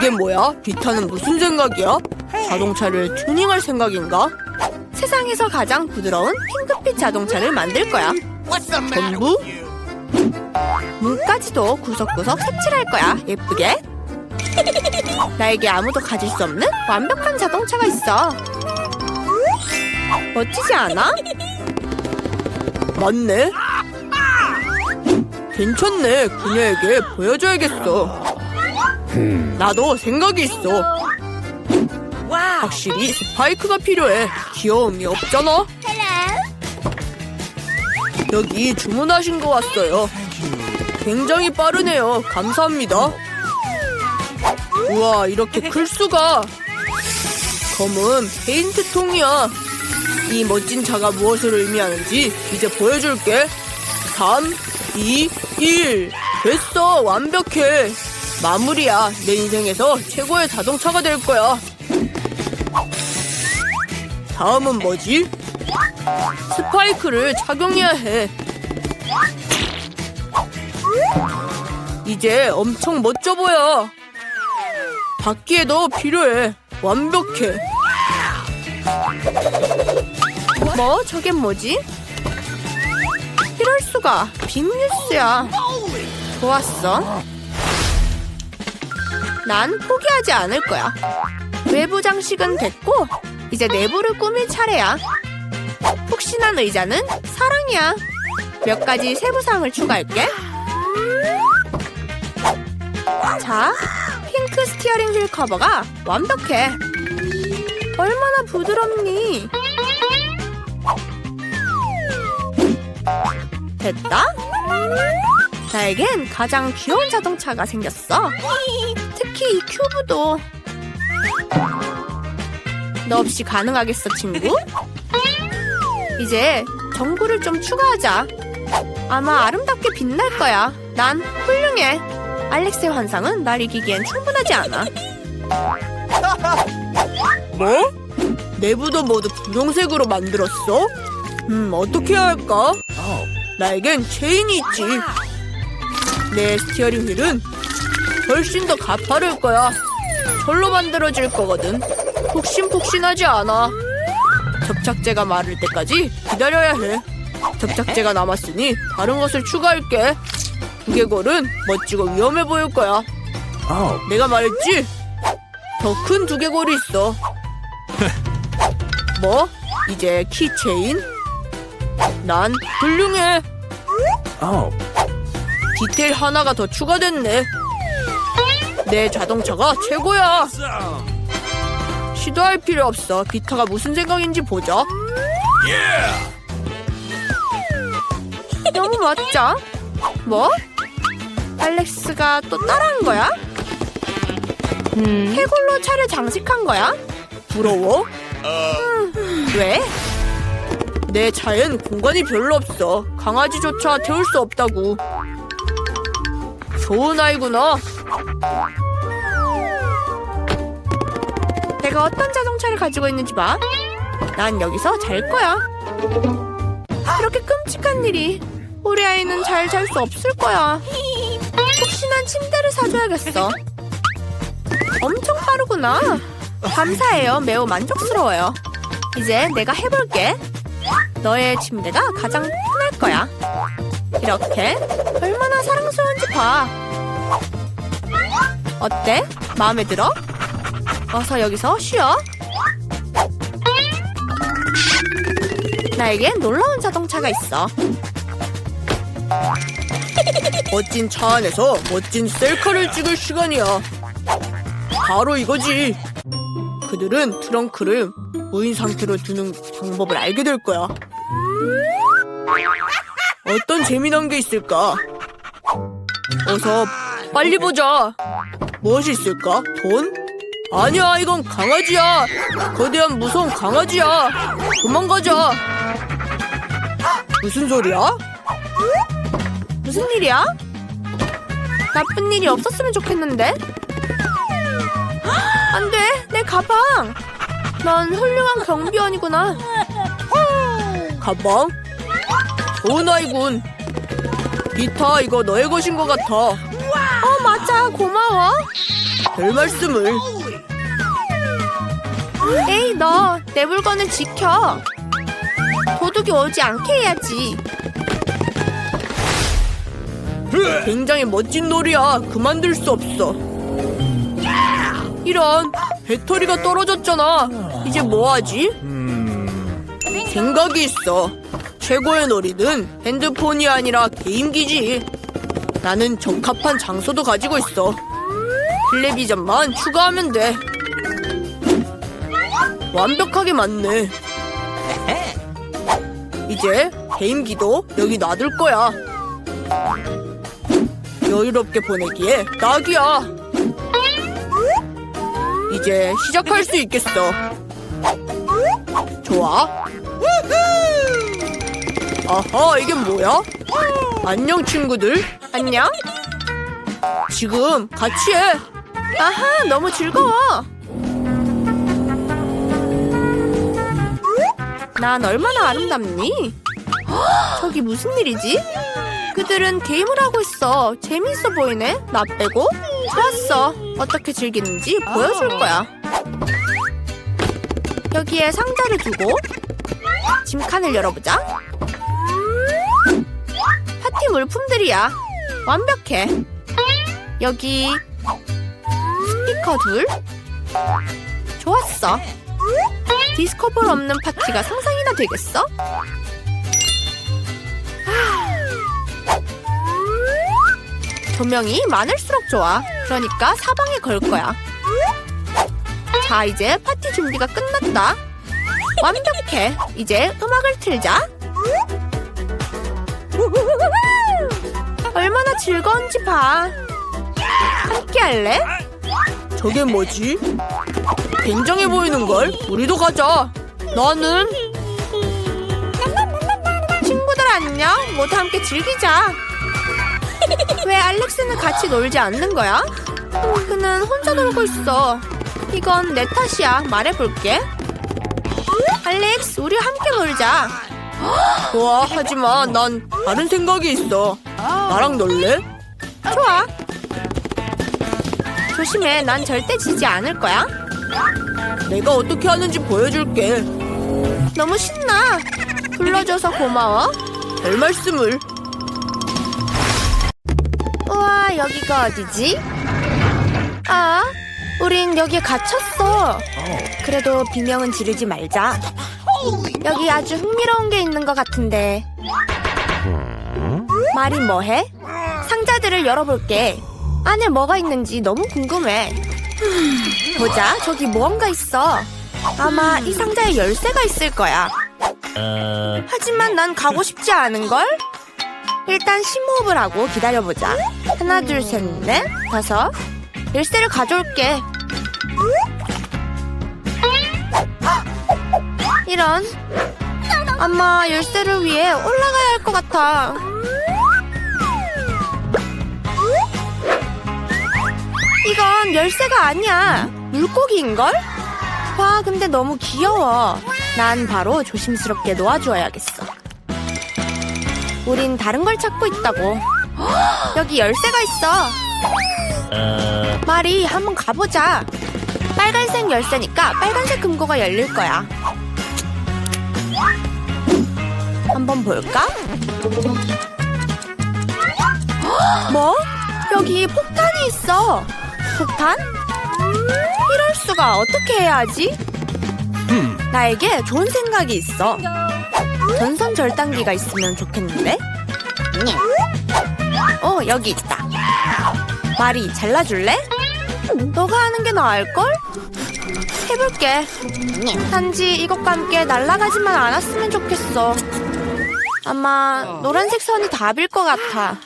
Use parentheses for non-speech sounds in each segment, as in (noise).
이게 뭐야? 비타는 무슨 생각이야? 자동차를 튜닝할 생각인가? 세상에서 가장 부드러운 핑크빛 자동차를 만들 거야. 전부? 문까지도 구석구석 색칠할 거야. 예쁘게. (laughs) 나에게 아무도 가질 수 없는 완벽한 자동차가 있어. 멋지지 않아? 맞네. 괜찮네. 그녀에게 보여줘야겠어. 나도 생각이 있어. 확실히 스파이크가 필요해. 귀여움이 없잖아. 여기 주문하신 거 왔어요. 굉장히 빠르네요. 감사합니다. 우와, 이렇게 클 수가. 검은 페인트 통이야. 이 멋진 차가 무엇을 의미하는지 이제 보여줄게. 3, 2, 1. 됐어. 완벽해. 마무리야. 내 인생에서 최고의 자동차가 될 거야. 다음은 뭐지? 스파이크를 착용해야 해. 이제 엄청 멋져 보여. 바퀴에도 필요해. 완벽해. 뭐? 저게 뭐지? 이럴 수가. 빅뉴스야. 좋았어. 난 포기하지 않을 거야. 외부 장식은 됐고 이제 내부를 꾸밀 차례야. 푹신한 의자는 사랑이야. 몇 가지 세부사항을 추가할게. 자, 핑크 스티어링 휠 커버가 완벽해. 얼마나 부드럽니? 됐다. 나에겐 가장 귀여운 자동차가 생겼어. 특히 이 큐브도. 너 없이 가능하겠어, 친구? 이제 전구를 좀 추가하자. 아마 아름답게 빛날 거야. 난 훌륭해. 알렉스의 환상은 날 이기기엔 충분하지 않아. (laughs) 뭐? 내부도 모두 분홍색으로 만들었어? 음, 어떻게 해야 할까? 나에겐 체인이 있지. 내 스티어링 휠은 훨씬 더 가파를 거야. 절로 만들어질 거거든. 푹신푹신하지 않아. 접착제가 마를 때까지 기다려야 해. 접착제가 남았으니 다른 것을 추가할게. 두개골은 멋지고 위험해 보일 거야. 내가 말했지? 더 큰 두개골이 있어. (laughs) 뭐? 이제 키체인? 난 훌륭해. 디테일 하나가 더 추가됐네. 내 자동차가 최고야. 시도할 필요 없어. 비타가 무슨 생각인지 보자. 너무 멋져. 뭐? 알렉스가 또 따라한 거야? 해골로 차를 장식한 거야? 부러워? 음, 왜? 내 차엔 공간이 별로 없어. 강아지조차 태울 수 없다고. 좋은 아이구나. 내가 어떤 자동차를 가지고 있는지 봐. 난 여기서 잘 거야. 이렇게 끔찍한 일이. 우리 아이는 잘 잘 수 없을 거야. 혹시난 침대를 사줘야겠어. 엄청 빠르구나. 감사해요. 매우 만족스러워요. 이제 내가 해볼게. 너의 침대가 가장 편할 거야. 이렇게 얼마나 사랑스러운지 봐. 어때? 마음에 들어? 어서 여기서 쉬어. 나에겐 놀라운 자동차가 있어. 멋진 차 안에서 멋진 셀카를 찍을 시간이야. 바로 이거지. 그들은 트렁크를 무인 상태로 두는 방법을 알게 될 거야. 어떤 재미난 게 있을까? 어서 빨리 보자. 무엇이 있을까? 돈? 아니야, 이건 강아지야. 거대한 무서운 강아지야. 도망가자. 무슨 소리야? 무슨 일이야? 나쁜 일이 없었으면 좋겠는데? 안 돼! 내 가방! 넌 훌륭한 경비원이구나. 가방? 좋은 아이군. 비타, 이거 너의 것인 것 같아. 어, 맞아. 고마워. 별 말씀을. 에이, 너 내 물건을 지켜. 도둑이 오지 않게 해야지. 굉장히 멋진 놀이야. 그만둘 수 없어. 이런 배터리가 떨어졌잖아. 이제 뭐 하지? 생각이 있어. 최고의 놀이는 핸드폰이 아니라 게임기지. 나는 적합한 장소도 가지고 있어. 텔레비전만 추가하면 돼. 완벽하게 맞네. 이제 게임기도 여기 놔둘 거야. 여유롭게 보내기에 딱이야. 이제 시작할 수 있겠어. 좋아. 아하, 이게 뭐야? 안녕, 친구들. 안녕. 지금 같이 해. 아하, 너무 즐거워. 난 얼마나 아름답니? 헉, (gasps) 저기 무슨 일이지? 그들은 게임을 하고 있어. 재미있어 보이네. 나 빼고. 좋았어. 어떻게 즐기는지 보여줄 거야. 여기에 상자를 두고 짐칸을 열어보자. 파티 물품들이야. 완벽해. 여기 스피커 둘. 좋았어. 디스코볼 없는 파티가 상상이나 되겠어? 조명이 많을수록 좋아. 그러니까 사방에 걸 거야. 자, 이제 파티 준비가 끝났다. 완벽해. 이제 음악을 틀자. 얼마나 즐거운지 봐. 함께 할래? 저게 뭐지? 굉장해 보이는 걸. 우리도 가자. 나는 친구들 안녕. 모두 함께 즐기자. 왜 알렉스는 같이 놀지 않는 거야? 그는 혼자 놀고 있어. 이건 내 탓이야. 말해볼게. 알렉스, 우리 함께 놀자. 좋아, 하지만 난 다른 생각이 있어. 나랑 놀래? 좋아. 조심해, 난 절대 지지 않을 거야. 내가 어떻게 하는지 보여줄게. 너무 신나. 불러줘서 고마워. 별 말씀을. 우와, 여기가 어디지? 아, 우린 여기에 갇혔어. 그래도 비명은 지르지 말자. 여기 아주 흥미로운 게 있는 것 같은데. 말이 뭐해? 상자들을 열어볼게. 안에 뭐가 있는지 너무 궁금해. 보자, 저기 무언가 있어. 아마 이 상자에 열쇠가 있을 거야. 하지만 난 가고 싶지 않은걸? 일단 심호흡을 하고 기다려보자. 하나, 둘, 셋, 넷, 다섯. 열쇠를 가져올게. 이런. 아마 열쇠를 위해 올라가야 할 것 같아. 이건 열쇠가 아니야. 물고기인걸? 와, 근데 너무 귀여워. 난 바로 조심스럽게 놓아주어야겠어. 우린 다른 걸 찾고 있다고. 헉, (gasps) 여기 열쇠가 있어. 마리, 한번 가보자. 빨간색 열쇠니까 빨간색 금고가 열릴 거야. 한번 볼까? 헉, (gasps) 뭐? 여기 폭탄이 있어. 폭탄? 이럴 수가 어떻게 해야 하지? 나에게 좋은 생각이 있어. 전선 절단기가 있으면 좋겠는데? 어, 여기 있다. 마리, 잘라줄래? 너가 하는 게 나을걸? 해볼게. 단지 이것과 함께 날아가지만 않았으면 좋겠어. 아마 노란색 선이 답일 것 같아.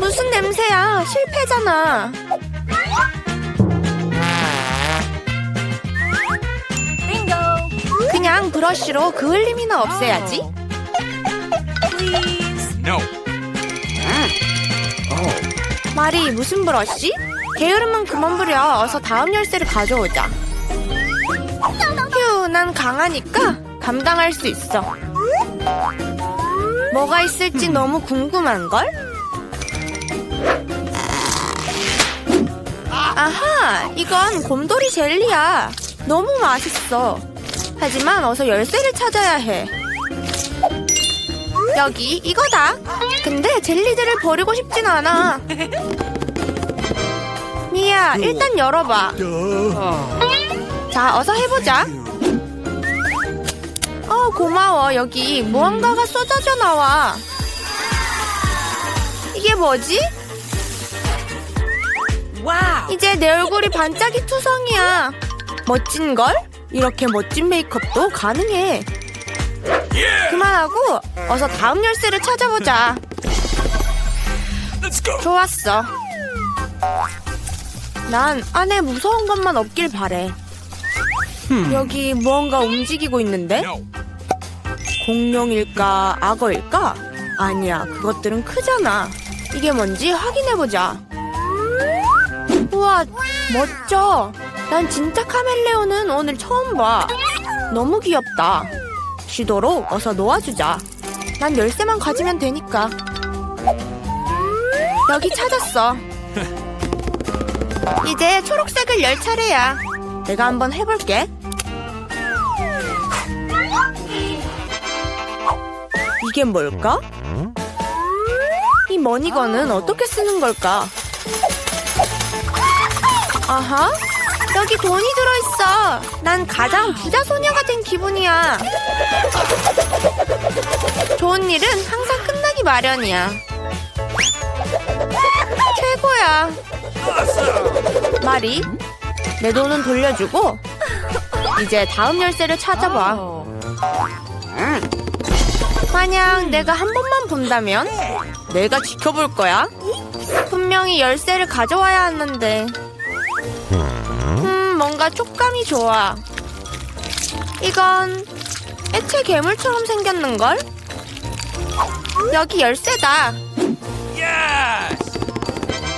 무슨 냄새야? 실패잖아. 그냥 브러쉬로 그 흘림이나 없애야지. No. 말이 무슨 브러쉬? 게으름은 그만 부려. 어서 다음 열쇠를 가져오자. 휴, 난 강하니까 감당할 수 있어. 뭐가 있을지 너무 궁금한걸? 아하, 이건 곰돌이 젤리야. 너무 맛있어. 하지만 어서 열쇠를 찾아야 해. 여기 이거다. 근데 젤리들을 버리고 싶진 않아. 미야, 일단 열어봐. 자, 어서 해보자. 어, 고마워. 여기 무언가가 쏟아져 나와. 이게 뭐지? 이제 내 얼굴이 반짝이 투성이야. 멋진 걸? 이렇게 멋진 메이크업도 가능해. 그만하고 어서 다음 열쇠를 찾아보자. 좋았어. 난 안에 무서운 것만 없길 바래. 여기 무언가 움직이고 있는데? 공룡일까, 악어일까? 아니야, 그것들은 크잖아. 이게 뭔지 확인해보자. 우와, 멋져. 난 진짜 카멜레온은 오늘 처음 봐. 너무 귀엽다. 쉬도록 어서 놓아주자. 난 열쇠만 가지면 되니까. 여기 찾았어. 이제 초록색을 열 차례야. 내가 한번 해볼게. 이게 뭘까? 이 머니건은 어떻게 쓰는 걸까? 아하, 여기 돈이 들어있어. 난 가장 부자 소녀가 된 기분이야. 좋은 일은 항상 끝나기 마련이야. 최고야. 마리, 내 돈은 돌려주고 이제 다음 열쇠를 찾아봐. 만약 내가 한 번만 본다면 내가 지켜볼 거야. 분명히 열쇠를 가져와야 하는데. 음, 뭔가 촉감이 좋아. 이건 액체 괴물처럼 생겼는걸? 여기 열쇠다.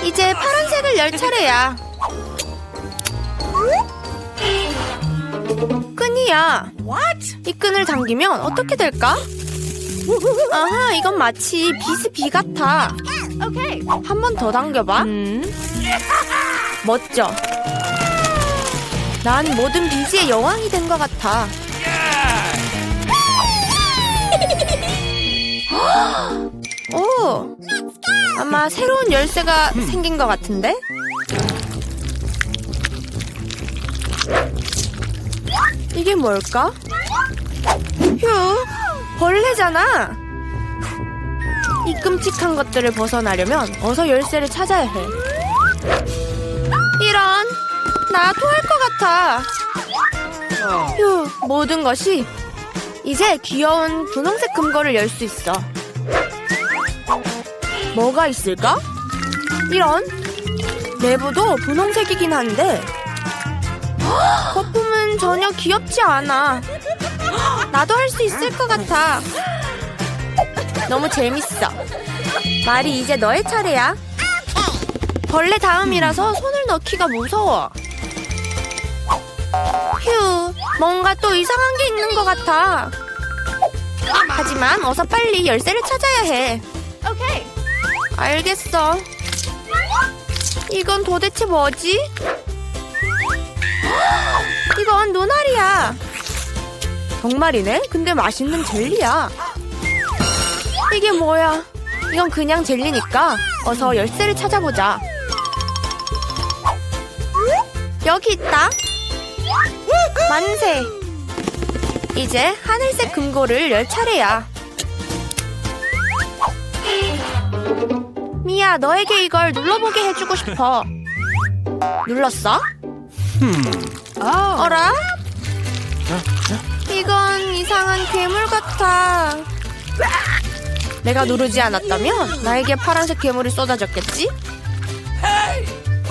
이제 파란색을 열 차례야. 끈이야. 이 끈을 당기면 어떻게 될까? 아하, 이건 마치 비스비 같아. 한 번 더 당겨봐. 멋져. 난 모든 비즈의 여왕이 된 것 같아. 오! 아마 새로운 열쇠가 생긴 것 같은데? 이게 뭘까? 휴, 벌레잖아. 이 끔찍한 것들을 벗어나려면 어서 열쇠를 찾아야 해. 이런, 나 토할 것 같아. 휴, 모든 것이 이제 귀여운 분홍색 금고를 열 수 있어. 뭐가 있을까? 이런 내부도 분홍색이긴 한데 거품은 전혀 귀엽지 않아. 나도 할 수 있을 것 같아. 너무 재밌어. 말이 이제 너의 차례야. 벌레 다음이라서 손을 넣기가 무서워. 휴, 뭔가 또 이상한 게 있는 것 같아. 하지만 어서 빨리 열쇠를 찾아야 해. 알겠어. 이건 도대체 뭐지? (gasps) 이건 눈알이야. 정말이네? 근데 맛있는 젤리야. 이게 뭐야? 이건 그냥 젤리니까 어서 열쇠를 찾아보자. 여기 있다. 만세. 이제 하늘색 금고를 열 차례야. 미야, 너에게 이걸 눌러보게 해주고 싶어. 눌렀어? 어라? 이건 이상한 괴물 같아. 내가 누르지 않았다면 나에게 파란색 괴물이 쏟아졌겠지?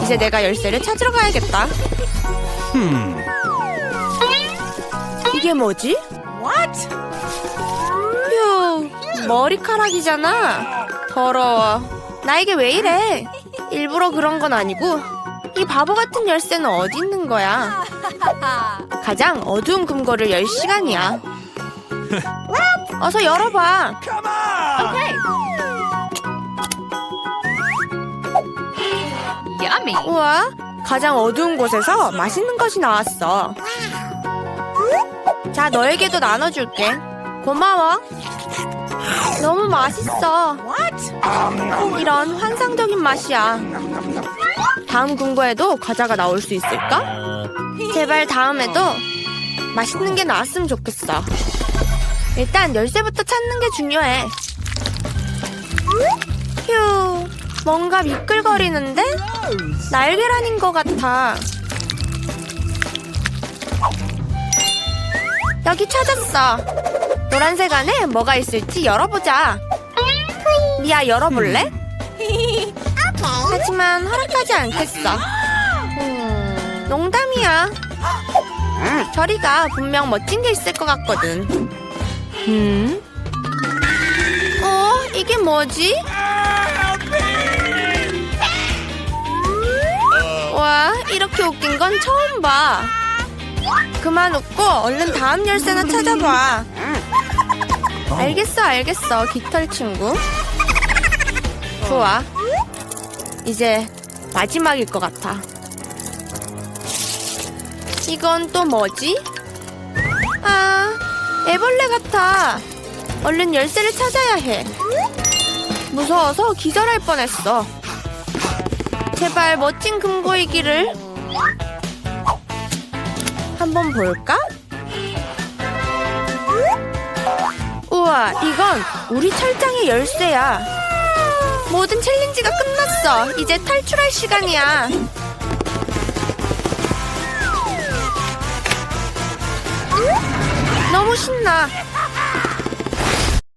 이제 내가 열쇠를 찾으러 가야겠다. 이게 뭐지? 휴, 머리카락이잖아. 더러워. 나에게 왜 이래? 일부러 그런 건 아니고 이 바보 같은 열쇠는 어디 있는 거야? 가장 어두운 금고를 열 시간이야. 어서 열어봐. 우와, 가장 어두운 곳에서 맛있는 것이 나왔어. 자, 너에게도 나눠줄게. 고마워. 너무 맛있어. 이런 환상적인 맛이야. 다음 궁궐에도 과자가 나올 수 있을까? 제발 다음에도 맛있는 게 나왔으면 좋겠어. 일단 열쇠부터 찾는 게 중요해. 휴, 뭔가 미끌거리는데? 날계란인 것 같아. 여기 찾았어. 노란색 안에 뭐가 있을지 열어보자. 미아 열어볼래? (laughs) 하지만 허락하지 않겠어. 음, 농담이야. 저리가 분명 멋진 게 있을 것 같거든. 음? 어? 이게 뭐지? 와, 이렇게 웃긴 건 처음 봐. 그만 웃고 얼른 다음 열쇠나 찾아봐. 알겠어, 알겠어, 깃털 친구. 좋아. 이제 마지막일 것 같아. 이건 또 뭐지? 아, 애벌레 같아. 얼른 열쇠를 찾아야 해. 무서워서 기절할 뻔했어. 제발 멋진 금고이기를. 한번 볼까? 우와, 이건 우리 철장의 열쇠야. 모든 챌린지가 끝났어. 이제 탈출할 시간이야. 너무 신나.